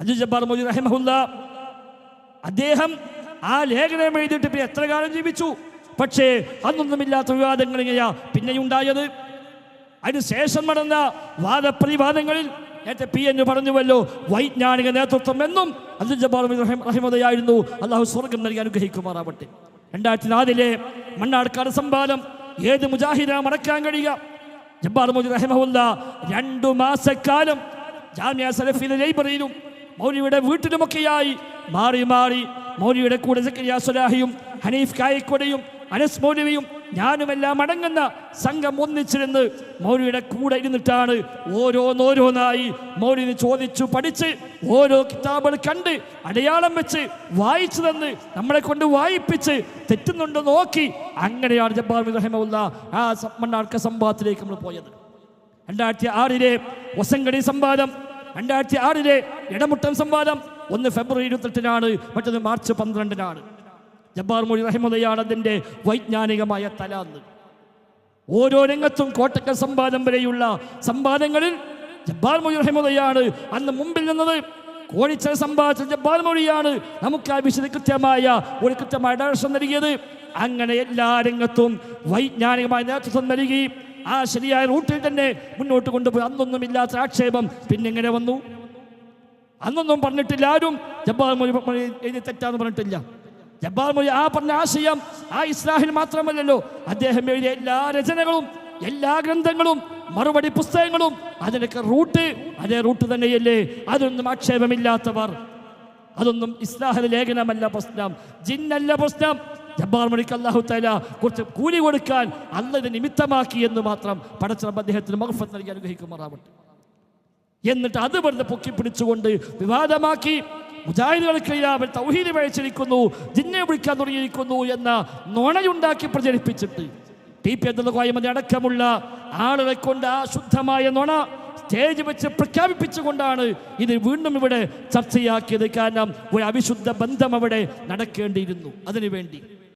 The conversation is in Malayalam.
അബ്ദുൽ ജബ്ബാർ മോദി റഹിമഹുല്ല. അദ്ദേഹം ആ ലേഖനം എഴുതിയിട്ട് പിന്നെ എത്ര കാലം ജീവിച്ചു? പക്ഷേ അന്നൊന്നുമില്ലാത്ത വിവാദങ്ങൾ ഇങ്ങനെയാ പിന്നെയുണ്ടായത് അതിനുശേഷം നടന്ന വാദപ്രതിവാദങ്ങളിൽ നേരത്തെ പി എന്ന് പറഞ്ഞുവല്ലോ വൈജ്ഞാനിക നേതൃത്വം എന്നും അബ്ദുൽ ജബ്ബാർ റഹിമതയായിരുന്നു അള്ളാഹു സ്വർഗം നൽകി അനുഗ്രഹിക്കുമാറാവട്ടെ. രണ്ടായിരത്തി നാലിലെ മണ്ണാർക്കാട് സംവാദം ഏത് മുജാഹിദ മടക്കാൻ കഴിയുക? ജബ്ബാർ മോദി റഹിമഹുല്ല രണ്ടു മാസക്കാലം ജാമ്യ സലഫിലെ ലൈബ്രറിയിലും മൗലിയുടെ വീട്ടിലുമൊക്കെയായി മാറി മാറി മൗലിയുടെ കൂടെ സക്കരിയ ഹനീഫ് കായക്കൊടയും അനസ് മൗലവിയും ഞാനുമെല്ലാം അടങ്ങുന്ന സംഘം ഒന്നിച്ചിരുന്ന് മൗലിയുടെ കൂടെ ഇരുന്നിട്ടാണ് ഓരോന്നോരോന്നായി മൗലിന് ചോദിച്ചു പഠിച്ച് ഓരോ കിതാബുകൾ കണ്ട് അടയാളം വെച്ച് വായിച്ചു തന്ന് നമ്മളെ കൊണ്ട് വായിപ്പിച്ച് തെറ്റുന്നുണ്ടോ നോക്കി അങ്ങനെയാണ് ജബ്ബാർ റഹിമുല്ല ആ മണ്ണാർക്ക സംഭവത്തിലേക്ക് നമ്മൾ പോയത്. രണ്ടായിരത്തി ആറിലെ ഒസങ്കടി സംവാദം രണ്ടായിരത്തി ആറിലെ ഇടമുട്ടം സംവാദം. ഒന്ന് ഫെബ്രുവരി ഇരുപത്തെട്ടിനാണ് മറ്റൊന്ന് മാർച്ച് പന്ത്രണ്ടിനാണ്. ജബ്ബാർ മൊഴി റഹിമതയാണ് അതിന്റെ വൈജ്ഞാനികമായ തല അന്ന് ഓരോ രംഗത്തും കോട്ടക്കൽ സംവാദം വരെയുള്ള സംവാദങ്ങളിൽ ജബ്ബാർ മൊഴി റഹിമതയാണ് അന്ന് മുമ്പിൽ നിന്നത്. കോഴിച്ചൽ സംവാദിച്ച ജബ്ബാർ മൊഴിയാണ് നമുക്ക് ആ വിശദ കൃത്യമായ ഒരു കൃത്യമായ ഡയറക്ഷൻ നൽകിയത്. അങ്ങനെ എല്ലാ രംഗത്തും വൈജ്ഞാനികമായ നേതൃത്വം നൽകി. ആ ശരിയായ റൂട്ടിൽ തന്നെ മുന്നോട്ട് കൊണ്ടുപോയി. അന്നൊന്നുമില്ലാത്ത ആക്ഷേപം പിന്നെങ്ങനെ വന്നു? അന്നൊന്നും പറഞ്ഞിട്ടില്ല ആരും. ജബ്ബാർ മൊഴി എഴുതി തെറ്റാന്ന് പറഞ്ഞിട്ടില്ല. ജബ്ബാർ മൊഴി ആ പറഞ്ഞ ആശയം ആ ഇസ്ലാഹിൽ മാത്രമല്ലല്ലോ. അദ്ദേഹം എഴുതിയ എല്ലാ രചനകളും എല്ലാ ഗ്രന്ഥങ്ങളും മറുപടി പുസ്തകങ്ങളും അതിനൊക്കെ റൂട്ട് അതേ റൂട്ട് തന്നെയല്ലേ. അതൊന്നും ആക്ഷേപമില്ലാത്തവർ. അതൊന്നും ഇസ്ലാഹിലെ ലേഖനമല്ല പ്രശ്നം. ജിന്നല്ല പ്രശ്നം. ജബ്ബാർ മണിക്ക് അള്ളാഹു തല കുറച്ച് കൂലി കൊടുക്കാൻ അല്ലത് നിമിത്തമാക്കി എന്ന് മാത്രം പടച്ചിറപ്പ് അദ്ദേഹത്തിന് മഹഫത്ത് നൽകി അനുഗ്രഹിക്കുമാറാവട്ടെ. എന്നിട്ട് അത് വെറുതെ പൊക്കി പിടിച്ചുകൊണ്ട് വിവാദമാക്കി മുജാഹിദുകൾക്കില്ല അവർ തൗഹീദ് വഴിച്ചിരിക്കുന്നു ജിന്നെ വിളിക്കാൻ തുടങ്ങിയിരിക്കുന്നു എന്ന നുണയുണ്ടാക്കി പ്രചരിപ്പിച്ചിട്ട് ടി പി അബ്ദുൽ കോയമതി അടക്കമുള്ള ആളുകളെ കൊണ്ട് ആ ശുദ്ധമായ നുണ സ്റ്റേജ് വെച്ച് പ്രഖ്യാപിപ്പിച്ചുകൊണ്ടാണ് ഇത് വീണ്ടും ഇവിടെ ചർച്ചയാക്കിയത്. കാരണം ഒരു അവിശുദ്ധ ബന്ധം അവിടെ നടക്കേണ്ടിയിരുന്നു. അതിനുവേണ്ടി